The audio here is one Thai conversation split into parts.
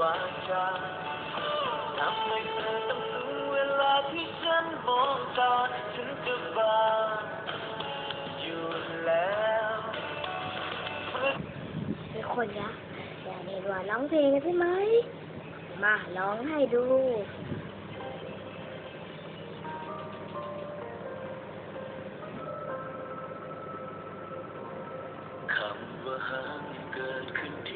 วาจาทำให้เธอต้องสูญเวลาที่ฉันมองตาฉันจะบานอยู่แล้วทุกคนนะอยากเห็นว่าร้องเพลงใช่ไหม มาร้องให้ดูคำว่าหางเกิดขึ้นที่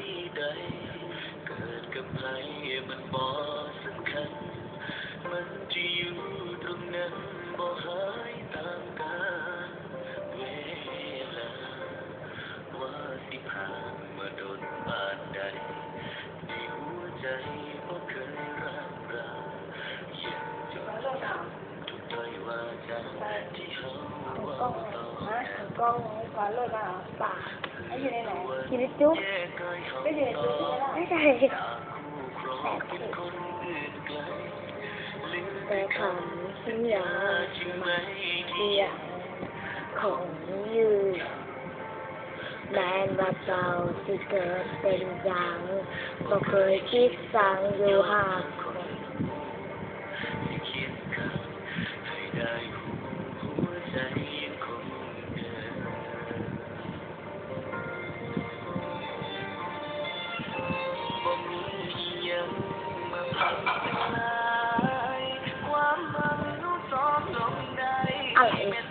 เว่าต่อกันกล้องก่อนเลยมาป่าไอยู่ในไหนอยู่ในจุ๊บไม่อยู่ในจุ๊บไม่ใช่แต่คำสัญญาไม่เที่ยงของยืนแม้ว่าเจ้าสิเกิดเป็นอย่างก็เคยคิดสั่งอยู่หาก อ